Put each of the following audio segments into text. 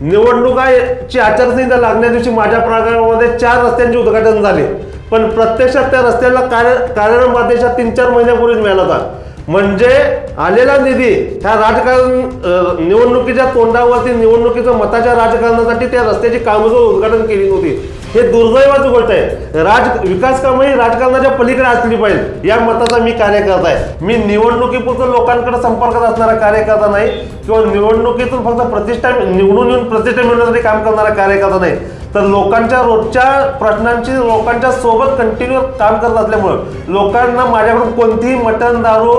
निवडणुकाची आचारसंहिता लागण्या दिवशी माझ्या प्रकारामध्ये चार रस्त्यांचे उद्घाटन झाले. पण प्रत्यक्षात त्या रस्त्याला कार्य कार्यक्रम आदेशा तीन चार महिन्यापूर्वीच मिळाला होता. म्हणजे आलेला निधी ह्या राजकारण निवडणुकीच्या तोंडावरती निवडणुकीचं मताच्या राजकारणासाठी त्या रस्त्याची कामं उद्घाटन केली नव्हती हे दुर्दैवाची गोष्ट आहे. राज विकास कामं ही राजकारणाच्या पलीकडे असली पाहिजे. या मताचा मी कार्यकर्ता आहे. मी निवडणुकीपुरतं लोकांकडे संपर्कात असणारा कार्यकर्ता नाही. किंवा निवडणुकीतून फक्त प्रतिष्ठा निवडून येऊन प्रतिष्ठा मिळवण्यासाठी काम करणारा कार्यकर्ता नाही. तर लोकांच्या रोजच्या प्रश्नांची लोकांच्या सोबत कंटिन्यू काम करत असल्यामुळं लोकांना माझ्याकडून कोणतीही मटण दारू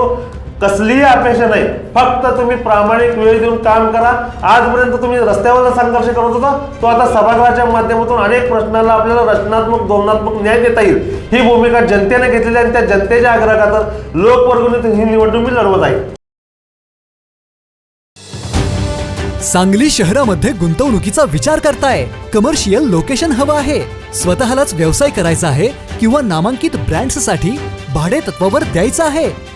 कसलीही अपेक्षा नाही. फक्त तुम्ही प्रामाणिक वेळ देऊन काम करा. आजपर्यंत तुम्ही रस्त्यावर संघर्ष करत होता. तो आता सभागृहाच्या माध्यमातून अनेक प्रश्नाला आपल्याला रचनात्मक धोरणात्मक न्याय देता येईल. ही भूमिका जनतेने घेतलेली आणि त्या जनतेच्या आग्रहाखातर लोकवर्गणीतून ही निवडणूक मी लढवत आहे. सांगली शहरामध्ये गुंतवणुकीचा विचार करताय. कमर्शियल लोकेशन हवं आहे. स्वतःलाच व्यवसाय करायचा आहे किंवा नामांकित ब्रँड्ससाठी भाडे तत्वावर द्यायचं आहे.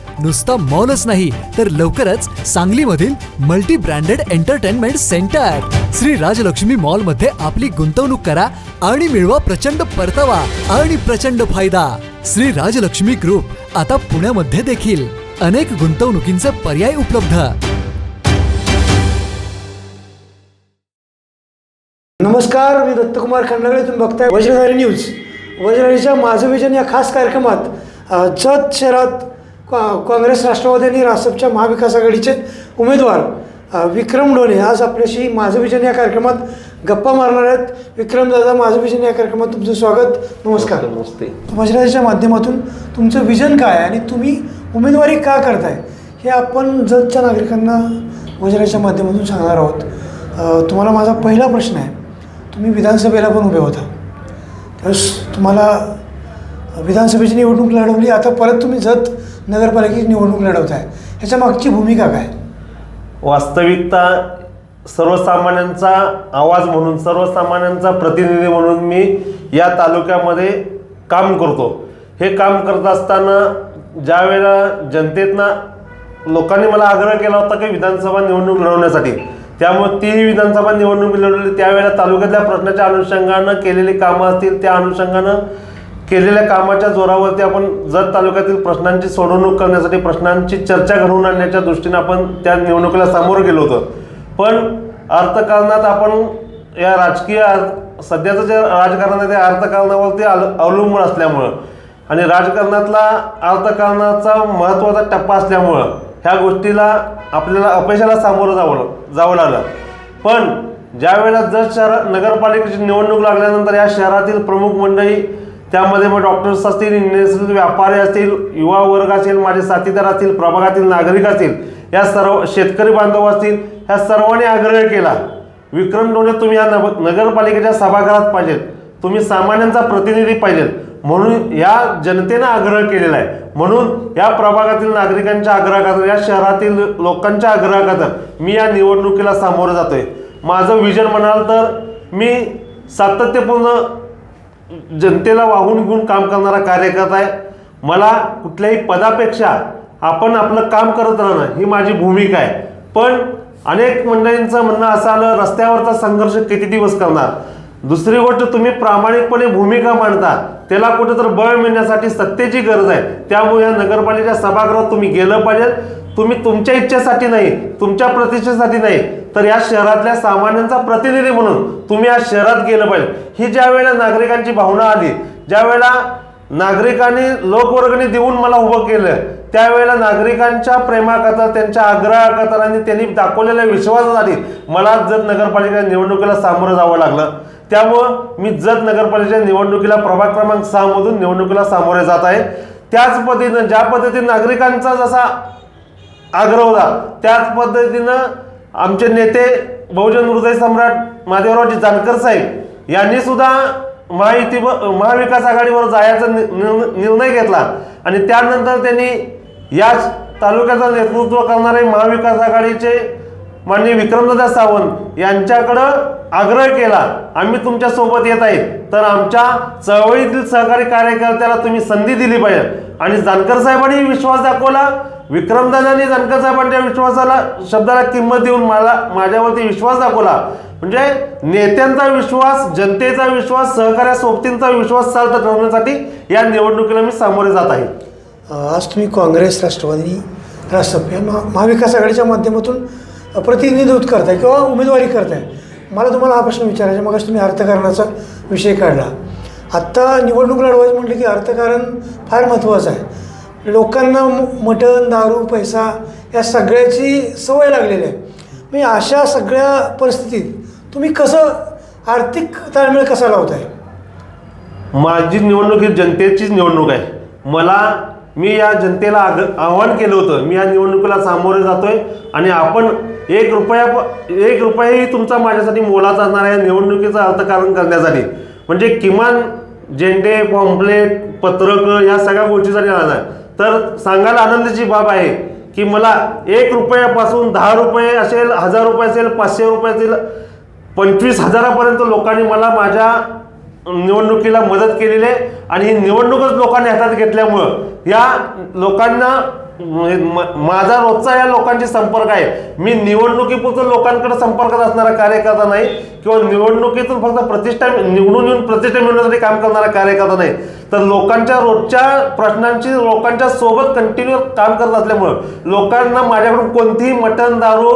नुसता मॉलच नाही तर लवकरच सांगलीमधील multi branded entertainment centre. Shri Rajlakshmi मॉलमध्ये आपली गुंतवणूक करा आणि मिळवा प्रचंड परतावा आणि प्रचंड फायदा. श्री राजलक्ष्मी ग्रुप आता पुण्यामध्ये देखील अनेक गुंतवणुकींचे पर्याय उपलब्ध. नमस्कार मी दत्तकुमार खंडागळे तुम्ही बघताय वज्रधारी न्यूज. वज्रधारीच्या माझं विजन या खास कार्यक्रमात जत शहरात काँग्रेस राष्ट्रवादी आणि रासपच्या महाविकास आघाडीचे उमेदवार विक्रम डोणे. आज आपल्याशी माझं विजन या कार्यक्रमात गप्पा मारणार आहेत. विक्रम दादा माझं विजन या कार्यक्रमात तुमचं स्वागत. नमस्कार. नमस्ते. वज्रधारीच्या माध्यमातून तुमचं विजन काय आहे आणि तुम्ही उमेदवारी का करताय? हे आपण जतच्या नागरिकांना वज्राच्या माध्यमातून सांगणार आहोत. तुम्हाला माझा पहिला प्रश्न आहे. तुम्ही विधानसभेला पण उभे होता. त्यावेळेस तुम्हाला विधानसभेची निवडणूक लढवली. आता परत तुम्ही जत नगरपालिकेची निवडणूक लढवताय ह्याच्या मागची भूमिका काय? वास्तविकता सर्वसामान्यांचा आवाज म्हणून सर्वसामान्यांचा प्रतिनिधी म्हणून मी या तालुक्यामध्ये काम करतो. हे काम करत असताना ज्या वेळेला जनतेतनं लोकांनी मला आग्रह केला होता की विधानसभा निवडणूक लढवण्यासाठी त्यामुळे तीही विधानसभा निवडणूक लढवली. त्यावेळेला तालुक्यातल्या प्रश्नाच्या अनुषंगानं केलेली कामं असतील त्या अनुषंगानं केलेल्या कामाच्या जोरावरती आपण जत तालुक्यातील प्रश्नांची सोडवणूक करण्यासाठी प्रश्नांची चर्चा घडवून आणण्याच्या दृष्टीने आपण त्या निवडणुकीला सामोरं गेलो होतो. पण अर्थकारणात आपण या राजकीय सध्याचं जे राजकारण आहे त्या अर्थकारणावरती अल अवलंबून असल्यामुळं आणि राजकारणातला अर्थकारणाचा महत्त्वाचा टप्पा असल्यामुळं ह्या गोष्टीला आपल्याला अपयशाला सामोरं जावं जावं लागलं. पण ज्या वेळेला जत शहर नगरपालिकेची निवडणूक लागल्यानंतर या शहरातील प्रमुख मंडळी त्यामध्ये मग डॉक्टर्स असतील इंजिनियर्सतील व्यापारी असतील युवा वर्ग असेल माझे साथीदार असतील प्रभागातील नागरिक असतील या सर्व शेतकरी बांधव असतील ह्या सर्वांनी आग्रह केला. विक्रम डोणे तुम्ही या नग नगरपालिकेच्या सभागृहात पाहिजेत. तुम्ही सामान्यांचा प्रतिनिधी पाहिजेत. म्हणून या जनतेनं आग्रह केलेला आहे. म्हणून या प्रभागातील नागरिकांच्या आग्रहाखातर या शहरातील लोकांच्या आग्रहाखातर मी या निवडणुकीला सामोरं जातोय. माझं विजन म्हणाल तर मी सातत्यपूर्ण जनतेला वाहून घेऊन काम करणारा कार्यकर्ता आहे. मला कुठल्याही पदापेक्षा आपण आपलं काम करत राहणं ही माझी भूमिका आहे. पण अनेक मंडळींचं म्हणणं असं आलं रस्त्यावरचा संघर्ष किती दिवस करणार? दुसरी गोष्ट तुम्ही प्रामाणिकपणे भूमिका मांडता. त्याला कुठेतरी बळ मिळण्यासाठी सत्तेची गरज आहे. त्यामुळे या नगरपालिकेच्या सभागृहात तुम्ही गेलं पाहिजे. तुम्ही तुमच्या इच्छेसाठी नाही तुमच्या प्रतिष्ठेसाठी नाही. तर या शहरातल्या सामान्यांचा प्रतिनिधी म्हणून तुम्ही या शहरात गेलं पाहिजे. ही ज्या वेळेला नागरिकांची भावना आली ज्या वेळेला नागरिकांनी लोकवर्गणी देऊन मला उभं केलं त्यावेळेला नागरिकांच्या प्रेमाखातर त्यांच्या आग्रहाखातर आणि त्यांनी दाखवलेल्या विश्वासासाठी मला जत नगरपालिका निवडणुकीला सामोरं जावं लागलं. त्यामुळं मी जत नगरपालिकेच्या निवडणुकीला प्रभाग क्रमांक सहामधून निवडणुकीला सामोरे जात आहे. त्याच पद्धतीनं ज्या पद्धतीने नागरिकांचा जसा आग्रह होता त्याच पद्धतीनं आमचे नेते बहुजन हृदय सम्राट महादेवरावजी जानकर साहेब यांनी सुद्धा महायुती महाविकास आघाडीवर जायचा नि- निर्णय निर्णय घेतला. आणि त्यानंतर त्यांनी याच तालुक्याचं नेतृत्व करणारे महाविकास आघाडीचे माननीय विक्रमदादा सावंत यांच्याकडं आग्रह केला आम्ही तुमच्यासोबत येत आहे तर आमच्या चळवळीतील सहकारी कार्यकर्त्याला तुम्ही संधी दिली पाहिजे. आणि जानकर साहेबांनी विश्वास दाखवला विक्रमदादांनी जानकर विश्वासाला शब्दाला किंमत देऊन मला माझ्यावरती विश्वास दाखवला. म्हणजे नेत्यांचा विश्वास जनतेचा विश्वास सहकार्या सोबतींचा विश्वास चालत ठेवण्यासाठी या निवडणुकीला मी सामोरे जात आहे. आज तुम्ही काँग्रेस राष्ट्रवादी राष्ट्रपती महा महाविकास आघाडीच्या माध्यमातून प्रतिनिधित्व करताय किंवा उमेदवारी करताय. मला तुम्हाला हा प्रश्न विचारायचा मग तुम्ही अर्थकारणाचा विषय काढला. आत्ता निवडणूक लढवायचं म्हटलं की अर्थकारण फार महत्त्वाचं आहे. लोकांना म- मटण दारू पैसा या सगळ्याची सवय लागलेली आहे. म्हणजे अशा सगळ्या परिस्थितीत तुम्ही कसं आर्थिक ताळमेळ कसा लावताय? माझी निवडणूक ही जनतेचीच निवडणूक आहे. मला मी या जनतेला आग आव्हान केलं होतं मी या निवडणुकीला सामोरे जातोय आणि आपण एक रुपया प- एक रुपयाही तुमचा माझ्यासाठी मोलाचा असणार आहे निवडणुकीचं अर्थकारण करण्यासाठी. म्हणजे किमान झेंडे पॉम्पलेट पत्रकं या सगळ्या गोष्टीसाठी राहणार तर सांगायला आनंदाची बाब आहे की मला एक रुपयापासून दहा रुपये असेल हजार रुपये असेल पाचशे रुपये असेल पंचवीस हजारापर्यंत लोकांनी मला माझ्या निवडणुकीला मदत केलेली आहे. आणि ही निवडणूकच लोकांनी हातात घेतल्यामुळं या लोकांना माझा रोजचा या लोकांशी संपर्क आहे. मी निवडणुकीपुरतं लोकांकडे संपर्कात असणारा कार्यकर्ता नाही किंवा निवडणुकीतून फक्त प्रतिष्ठा निवडून येऊन प्रतिष्ठा मिळवण्यासाठी काम करणारा कार्यकर्ता नाही. तर लोकांच्या रोजच्या प्रश्नांची लोकांच्या सोबत कंटिन्यू काम करत असल्यामुळं लोकांना माझ्याकडून कोणतीही मटण दारू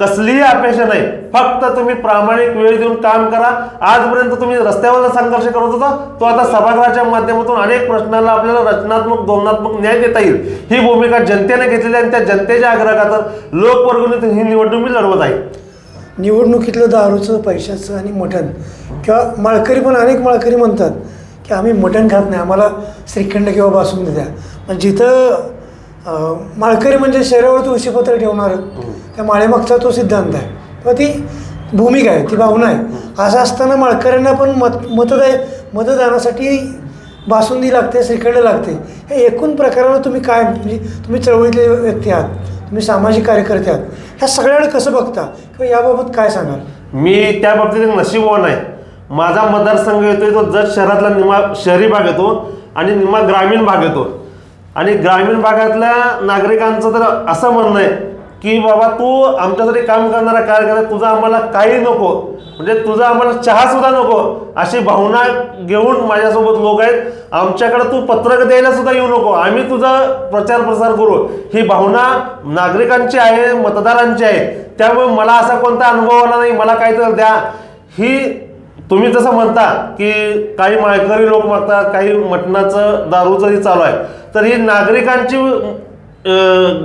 कसलीही अपेक्षा नाही. फक्त तुम्ही प्रामाणिक वेळ देऊन काम करा. आजपर्यंत तुम्ही रस्त्यावर संघर्ष करत होता. तो आता सभागृहाच्या माध्यमातून अनेक प्रश्नाला आपल्याला रचनात्मक धोरणात्मक न्याय देता येईल. ही भूमिका जनतेने घेतलेली आणि त्या जनतेच्या आग्रहाखातर लोकवर्गणीतून ही निवडणूक मी लढवत आहे. निवडणुकीतलं दारूचं पैशाचं आणि मटण किंवा माळकरी पण अनेक माळकरी म्हणतात की आम्ही मटण खात नाही. आम्हाला श्रीखंड किंवा बासून द्या. पण जिथं माळकरी म्हणजे शरीरावर तुळशीपत्र ठेवणार. त्या माळेमागचा तो सिद्धांत आहे. किंवा ती भूमिका आहे ती भावना आहे. असं असताना माळकऱ्यांना पण मत मतदाय मतदानासाठी बासुंदी लागते श्रीखंड लागते. हे एकूण प्रकारानं तुम्ही काय म्हणजे तुम्ही चळवळीतले व्यक्ती आहात तुम्ही सामाजिक कार्यकर्ते आहात ह्या सगळ्याकडे कसं बघता? किंवा याबाबत काय सांगाल? मी त्या बाबतीत एक नशीबवान आहे. माझा मतदारसंघ येतोय तो जत शहरातला निमा शहरी भाग येतो आणि निमा ग्रामीण भाग येतो. आणि ग्रामीण भागातल्या नागरिकांचं तर असं म्हणणं आहे की बाबा तू आमच्यासाठी काम करणारा कार्यकर्ता तुझं आम्हाला काही नको. म्हणजे तुझा आम्हाला चहा सुद्धा नको. अशी भावना घेऊन माझ्यासोबत लोक आहेत. आमच्याकडे तू पत्रक द्यायला सुद्धा येऊ नको. आम्ही तुझा प्रचार प्रसार करू. ही भावना नागरिकांची आहे मतदारांची आहे. त्यामुळे मला असा कोणता अनुभव आला नाही. मला काहीतरी द्या. ही तुम्ही जसं म्हणता की काही माळकरी लोक मागतात काही मटणाचं दारूचंही चालू आहे. तर ही नागरिकांची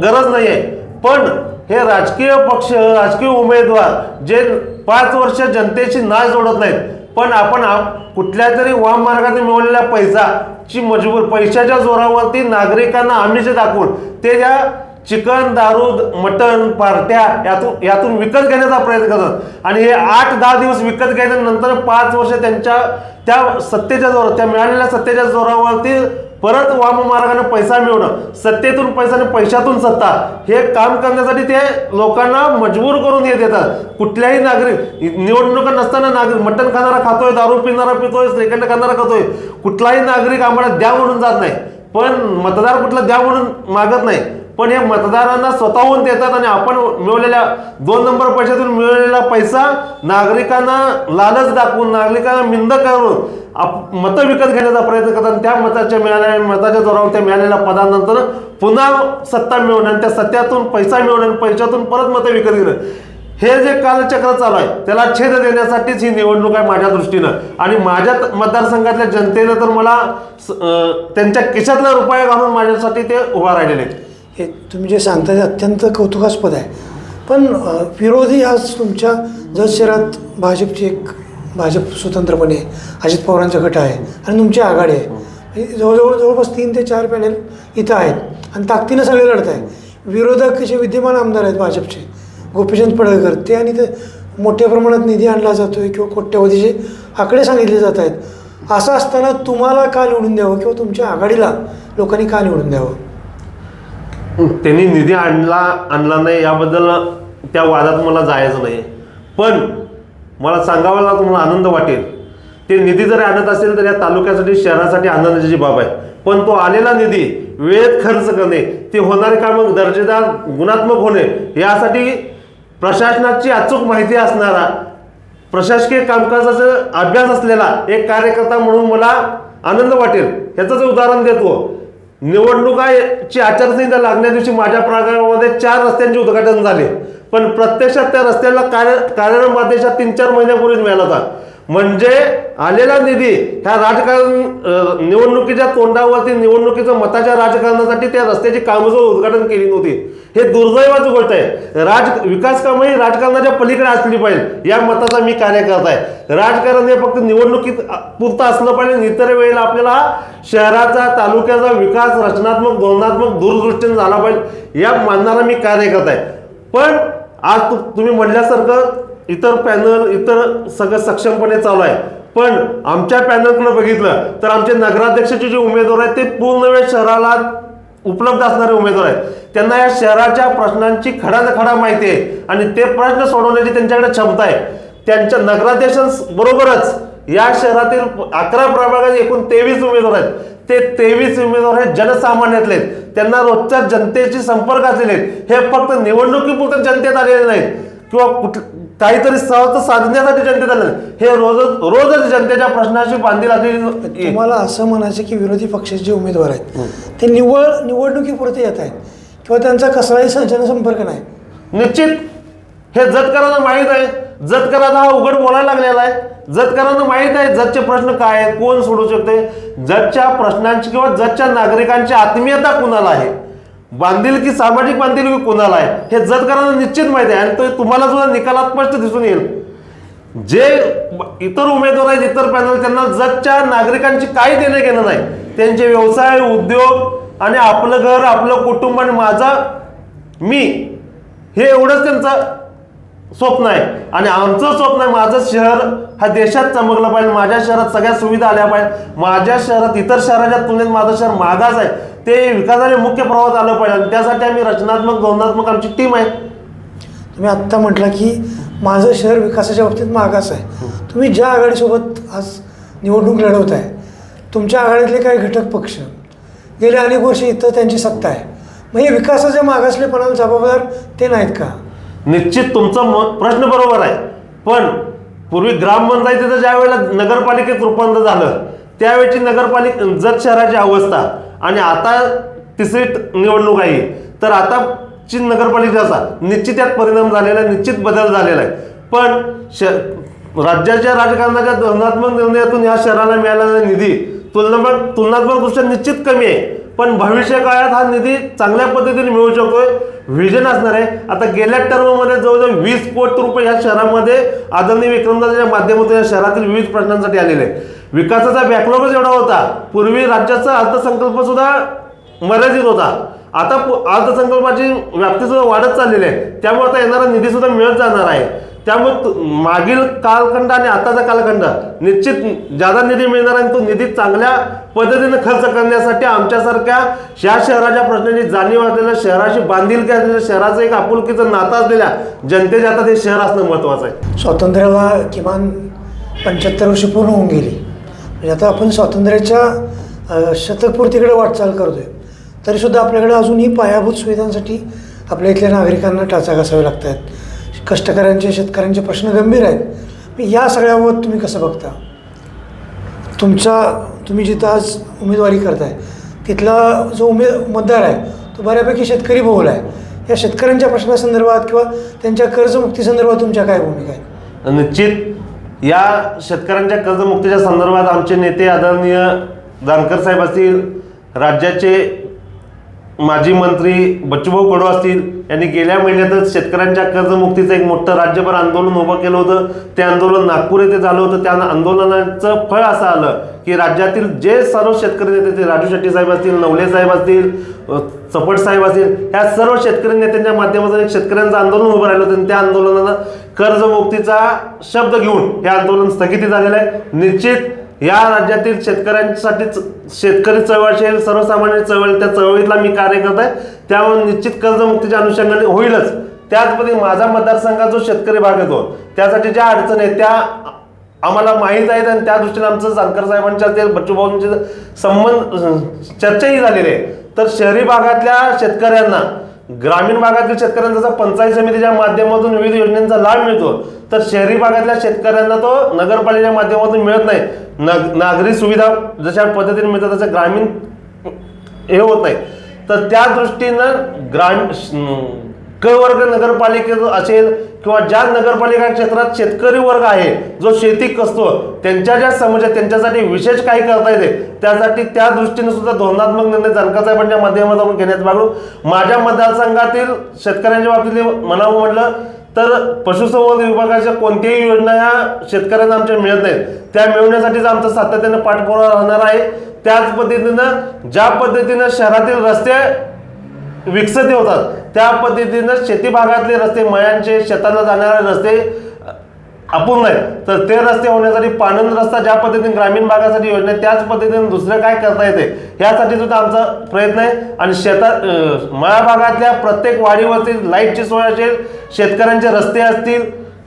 गरज नाही आहे पण हे राजकीय पक्ष राजकीय उमेदवार जे पाच वर्ष जनतेची नाळ जोडत नाहीत पण आपण कुठल्या तरी वाम मार्गाने मिळवलेल्या पैसाची मजबूर पैशाच्या जोरावरती नागरिकांना आमिष दाखवून ते या चिकन दारू मटण पार्ट्या यातून यातून विकत घेण्याचा प्रयत्न करतात. आणि हे आठ दहा दिवस विकत घेतल्यानंतर पाच वर्ष त्यांच्या त्या सत्तेच्या जोरावर त्या मिळालेल्या सत्तेच्या जोरावरती परत वाम मार्गाने पैसा मिळवणं सत्तेतून पैसा आणि पैशातून सत्ता हे काम करण्यासाठी ते लोकांना मजबूर करून हे देतात. कुठल्याही नागरिक निवडणुका नसताना नागरिक मटण खाणारा खातोय दारू पिणारा पितोय श्रीखंड खाणारा खातोय कुठलाही नागरिक आम्हाला द्या म्हणून जात नाही. पण मतदार कुठला द्या म्हणून मागत नाही. पण हे मतदारांना स्वतःहून देतात आणि आपण मिळवलेल्या दोन नंबर पैशातून मिळवलेला पैसा नागरिकांना लालच दाखवून नागरिकांना मिंद करून आप मतं विकत घेण्याचा प्रयत्न करतात. आणि त्या मताच्या मिळाल्या मताच्या जोरावर त्या मिळालेल्या पदानंतर पुन्हा सत्ता मिळवणे आणि त्या सत्यातून पैसा मिळवणे आणि पैशातून परत मतं विकत घेणं. हे जे कालचक्र चालू आहे त्याला छेद देण्यासाठीच ही निवडणूक आहे माझ्या दृष्टीनं. आणि माझ्या मतदारसंघातल्या जनतेनं तर मला स- त्यांच्या खिशातला रुपया घालून माझ्यासाठी ते उभा राहिलेले आहेत. हे तुम्ही जे सांगता ते अत्यंत कौतुकास्पद आहे. पण विरोधी आज तुमच्या जत शहरात भाजपची एक भाजप स्वतंत्रपणे अजित पवारांचा गट आहे आणि तुमची आघाडी आहे. हे जवळजवळ जवळपास तीन ते चार पॅनेल इथं आहेत आणि ताकदीनं सगळे लढत आहे विरोधक जे विद्यमान आमदार आहेत भाजपचे. गोपीचंद पडळकर ते आणि ते मोठ्या प्रमाणात निधी आणला जातो आहे किंवा कोट्यवधीचे आकडे सांगितले जात आहेत. असं असताना तुम्हाला का निवडून द्यावं किंवा तुमच्या आघाडीला लोकांनी का निवडून द्यावं? त्यांनी निधी आणला आणला नाही याबद्दल त्या वादात मला जायचं नाही. पण मला सांगायला तुम्हाला आनंद वाटेल. ते निधी जरी आणत असेल तर या तालुक्यासाठी शहरासाठी आनंदाची बाब आहे. पण तो आलेला निधी वेळेत खर्च करणे ते होणारे कामं दर्जेदार गुणात्मक होणे यासाठी प्रशासनाची अचूक माहिती असणारा प्रशासकीय कामकाजाचा अभ्यास असलेला एक कार्यकर्ता म्हणून मला आनंद वाटेल. ह्याचंच उदाहरण देतो निवडणुकाची आचारसंहिता लागण्या दिवशी माझ्या प्रकारामध्ये चार रस्त्यांचे उद्घाटन झाले. पण प्रत्यक्षात त्या रस्त्याला कार्य कार्यक्रम आदेशात तीन चार महिन्यापूर्वीच मिळाला होता. म्हणजे आलेला निधी ह्या राजकारण निवडणुकीच्या तोंडावरती निवडणुकीचं मताच्या राजकारणासाठी त्या रस्त्याची कामं उद्घाटन केली नव्हती. हे दुर्दैवाची गोष्ट आहे. राज विकास कामं ही राजकारणाच्या पलीकडे असली पाहिजे. या मताचा मी कार्यकर्ता आहे. राजकारण हे फक्त निवडणुकीत पुरतं असलं पाहिजे. इतर वेळेला आपल्याला शहराचा तालुक्याचा विकास रचनात्मक धोरणात्मक दूरदृष्टीने झाला पाहिजे. या मानणारा मी कार्यकर्ता आहे. पण आज तु- तुम्ही म्हणल्यासारखं इतर पॅनल इतर सगळं सक्षमपणे चालू आहे. पण आमच्या पॅनलकडे बघितलं तर आमचे नगराध्यक्षाचे जे उमेदवार आहेत ते पूर्ण वेळ शहराला उपलब्ध असणारे उमेदवार आहेत. त्यांना या शहराच्या प्रश्नांची खडा खडा माहिती आहे. आणि ते प्रश्न सोडवण्याची त्यांच्याकडे क्षमता आहे. त्यांच्या नगराध्यक्षांबरोबरच या शहरातील अकरा प्रभागात एकूण तेवीस उमेदवार आहेत. ते तेवीस उमेदवार हे जनसामान्यातले आहेत. त्यांना रोजच्या जनतेशी संपर्क असलेले आहेत. हे फक्त निवडणुकीपुरतं जनतेत आलेले नाहीत. किंवा कुठ काहीतरी सहज साधण्यासाठी नाहीत. हे रोजच रोजच जनतेच्या प्रश्नाशी बांधील असलेली तुम्हाला असं म्हणायचं की विरोधी पक्षाचे जे उमेदवार आहेत ते निवड निवडणुकीपुरते येत आहेत किंवा त्यांचा कसलाही स- जनसंपर्क नाही. निश्चित. हे जतकरांना माहीत आहे. जतकरांना हा उघड बोलायला लागलेला आहे. जतकरांना माहीत आहे जतचे प्रश्न काय आहेत कोण सोडू शकते? जतच्या प्रश्नांची किंवा जतच्या नागरिकांची आत्मीयता कुणाला आहे? बांधिलकी सामाजिक बांधिलकी कुणाला आहे? हे जतकरांना निश्चित माहिती आहे. आणि तो तुम्हाला सुद्धा निकालात स्पष्ट दिसून येईल. जे इतर उमेदवार आहेत इतर पॅनल त्यांना जगच्या नागरिकांची काही देणं घेणं नाही. त्यांचे व्यवसाय उद्योग आणि आपलं घर आपलं कुटुंब आणि माझा मी हे एवढंच त्यांचं स्वप्न आहे. आणि आमचं स्वप्न आहे माझं शहर हा देशात चमकलं पाहिजे. माझ्या शहरात सगळ्या सुविधा आल्या पाहिजे. माझ्या शहरात इतर शहराच्या तुलनेत माझं शहर मागास आहे. ते विकासाने मुख्य प्रवाहात आलं पाहिजे. आणि त्यासाठी आम्ही रचनात्मक धोरणात्मक आमची टीम आहे. तुम्ही आत्ता म्हटलं की माझं शहर विकासाच्या बाबतीत मागास आहे. तुम्ही ज्या आघाडीसोबत आज निवडणूक लढवत आहे तुमच्या आघाडीतले काही घटक पक्ष गेले अनेक वर्ष इथं त्यांची सत्ता आहे. मग हे विकासाच्या मागासलेपणाला जबाबदार ते नाहीत का? निश्चित तुमचा म- प्रश्न बरोबर आहे. पण पूर्वी ग्रामपंचायतीचं ज्या वेळेला नगरपालिकेत रूपांतर झालं त्यावेळची नगरपालिका जत शहराची अवस्था आणि आता तिसरी निवडणूक आहे. तर आता ची नगरपालिकेचा निश्चित यात परिणाम झालेला आहे निश्चित बदल झालेला आहे. पण श राज्याच्या राजकारणाच्या धोरणात्मक निर्णयातून या शहराला मिळालेला निधी तुलनात्मक तुलनात्मक दृष्ट्या निश्चित कमी आहे. पण भविष्य काळात हा निधी चांगल्या पद्धतीने मिळू शकतोय. व्हिजन असणार आहे. आता गेल्या टर्ममध्ये जवळजवळ वीस कोटी रुपये या शहरामध्ये आदरणीय विक्रमदाच्या माध्यमातून या शहरातील विविध प्रश्नांसाठी आलेले आहे विकासाचा बॅकलॉगच एवढा होता. पूर्वी राज्याचा अर्थसंकल्प सुद्धा मर्यादित होता. आता पु- अर्थसंकल्पाची व्याप्ती सुद्धा वाढत चाललेली आहे. त्यामुळे आता येणारा निधी सुद्धा मिळत जाणार आहे. त्यामुळे मागील कालखंड आणि आताचा कालखंड निश्चित ज्यादा निधी मिळणार आहे आणि तो निधी चांगल्या पद्धतीने खर्च करण्यासाठी आमच्यासारख्या या शहराच्या प्रश्नांची जाणीव असलेल्या शहराशी बांधिलकी असलेल्या शहराचं एक आपुलकीचं नातं असलेल्या जनतेच्या हातात हे शहर असणं महत्त्वाचं आहे. स्वातंत्र्याला किमान पंच्याहत्तर वर्ष पूर्ण होऊन गेली. म्हणजे आता आपण स्वातंत्र्याच्या शतकपूर्तीकडे वाटचाल करतोय. तरीसुद्धा आपल्याकडे अजूनही पायाभूत सुविधांसाठी आपल्या इथल्या नागरिकांना टाचा घासावे लागत आहेत कष्टकऱ्यांचे शेतकऱ्यांचे प्रश्न गंभीर आहेत. या सगळ्यावर तुम्ही कसं बघता? तुमचा तुम्ही जिथं आज उमेदवारी करताय तिथला जो उमेद मतदार आहे तो बऱ्यापैकी शेतकरी बहुल आहे. या शेतकऱ्यांच्या प्रश्नासंदर्भात किंवा त्यांच्या कर्जमुक्तीसंदर्भात तुमच्या काय भूमिका आहेत? निश्चित. या शेतकऱ्यांच्या कर्जमुक्तीच्या संदर्भात आमचे नेते आदरणीय जानकर साहेब असतील राज्याचे माजी मंत्री बच्चूभाऊ कडू असतील यांनी गेल्या महिन्यातच शेतकऱ्यांच्या कर्जमुक्तीचं एक मोठं राज्यभर आंदोलन उभं केलं होतं. ते आंदोलन नागपूर येथे झालं होतं. त्या आंदोलनाचं फळ असं आलं की राज्यातील जे सर्व शेतकरी नेते ते राजू शेट्टी साहेब असतील नवले साहेब असतील चपट साहेब असतील ह्या सर्व शेतकरी नेत्यांच्या माध्यमातून एक शेतकऱ्यांचं आंदोलन उभं राहिलं होतं आणि त्या आंदोलनानं कर्जमुक्तीचा शब्द घेऊन हे आंदोलन स्थगिती झालेलं आहे. निश्चित या राज्यातील शेतकऱ्यांसाठी शेतकरी चळवळ असेल सर्वसामान्य चळवळ त्या चळवळीतला मी कार्य करत आहे. त्यामुळे निश्चित कर्जमुक्तीच्या अनुषंगाने होईलच. त्याच माझा मतदारसंघात जो शेतकरी भाग येतो त्यासाठी ज्या अडचणी आहेत त्या आम्हाला माहीत आहेत आणि त्या दृष्टीने आमचं जानकर साहेबांच्या ते बच्चूभाऊंचे संबंध चर्चाही झालेली आहे. तर शहरी भागातल्या शेतकऱ्यांना ग्रामीण भागातील शेतकऱ्यांना जर पंचायत समितीच्या माध्यमातून विविध योजनांचा लाभ मिळतो तर शहरी भागातल्या शेतकऱ्यांना तो नगरपालिकेच्या माध्यमातून मिळत नाही. नग नागरी सुविधा जशा पद्धतीने मिळतात तसं ग्रामीण हे होत नाही. तर त्या दृष्टीनं ग्रामीण क वर्ग नगरपालिकेत असेल किंवा ज्या नगरपालिका क्षेत्रात शेतकरी वर्ग आहे जो शेती कसतो त्यांच्या ज्या समस्या त्यांच्यासाठी विशेष काही करता येते. त्यासाठी त्या दृष्टीने सुद्धा धोरणात्मक निर्णय जानकर साहेबांच्या माध्यमातून घेण्यात मागू माझ्या मतदारसंघातील शेतकऱ्यांच्या बाबतीत म्हणावं म्हटलं तर पशुसंवर्धन विभागाच्या कोणत्याही योजना या शेतकऱ्यांना आमच्या मिळत नाहीत. त्या मिळवण्यासाठीच आमचं सातत्यानं पाठपुरावा राहणार आहे. त्याच पद्धतीनं ज्या पद्धतीनं शहरातील रस्ते विकसित होतात. त्या पद्धतीनं शेती भागातले रस्ते मयांचे शेताला जाणारे रस्ते अ, अपूर्ण आहेत. तर ते रस्ते होण्यासाठी पाणंद रस्ता ज्या पद्धतीने ग्रामीण भागासाठी योजना त्याच पद्धतीने दुसरं काय करता येते? यासाठी सुद्धा आमचा प्रयत्न आहे. आणि शेतात मळा भागातल्या प्रत्येक वाडीवरती लाईटची सोय असेल शेतकऱ्यांचे रस्ते असतील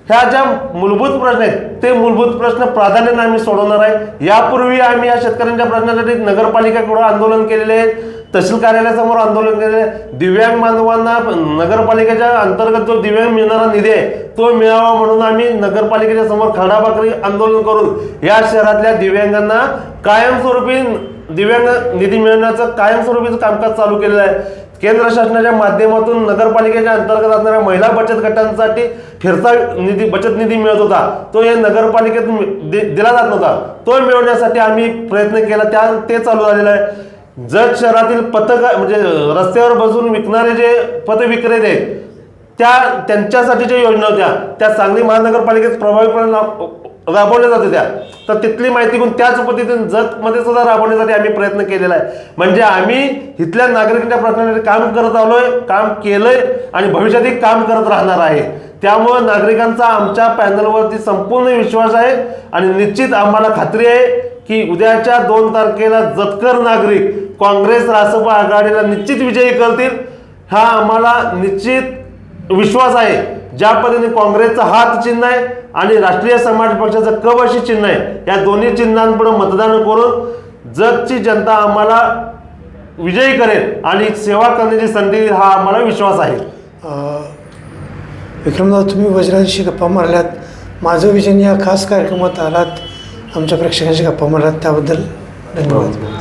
ह्या ज्या मूलभूत प्रश्न आहेत ते मूलभूत प्रश्न प्राधान्याने आम्ही सोडवणार आहे. यापूर्वी आम्ही या शेतकऱ्यांच्या प्रश्नासाठी नगरपालिकेकडून आंदोलन केलेले आहे तहसील कार्यालयासमोर आंदोलन केले आहे दिव्यांग बांधवांना नगरपालिकेच्या अंतर्गत जो दिव्यांग मिळणारा निधी आहे तो मिळावा म्हणून आम्ही नगरपालिकेच्या समोर खडाबाकरी आंदोलन करून या शहरातल्या दिव्यांगांना कायमस्वरूपी दिव्यांग निधी मिळवण्याचं कायमस्वरूपीचं कामकाज चालू केलेलं आहे. केंद्र शासनाच्या माध्यमातून नगरपालिकेच्या अंतर्गत असणाऱ्या महिला बचत गटांसाठी फिरता निधी बचत निधी मिळत होता. तो हे नगरपालिकेतून दिला जात नव्हता. तो मिळवण्यासाठी आम्ही प्रयत्न केला. त्या ते चालू झालेलं आहे. जत शहरातील पथक म्हणजे रस्त्यावर बसून विकणारे जे पथविक्रेते आहेत त्या त्यांच्यासाठी ज्या योजना होत्या त्या सांगली महानगरपालिकेत प्रभावीपणे राबवल्या जात होत्या. तर तिथली माहिती घेऊन त्याच पद्धतीने जतमध्ये सुद्धा राबवण्यासाठी आम्ही प्रयत्न केलेला आहे. म्हणजे आम्ही इथल्या नागरिकांच्या प्रश्नासाठी काम करत आलोय काम केलंय आणि भविष्यातही काम करत राहणार आहे. त्यामुळं नागरिकांचा आमच्या पॅनलवरती संपूर्ण विश्वास आहे आणि निश्चित आम्हाला खात्री आहे की उद्याच्या दोन तारखेला जतकर नागरिक काँग्रेस रासपा आघाडीला निश्चित विजयी करतील हा आम्हाला निश्चित विश्वास आहे. ज्या पद्धतीने काँग्रेसचं हात चिन्ह आहे आणि राष्ट्रीय समाज पक्षाचं कवशी चिन्ह आहे या दोन्ही चिन्हांपुढे मतदान करून जगची जनता आम्हाला विजयी करेल आणि सेवा करण्याची संधी हा आम्हाला विश्वास आहे. अ, विक्रमदास तुम्ही वज्रांशी गप्पा मारल्यात. माझं विजन या खास कार्यक्रमात आलात. आमच्या प्रेक्षकांशी गप्पा मारल्यात त्याबद्दल धन्यवाद.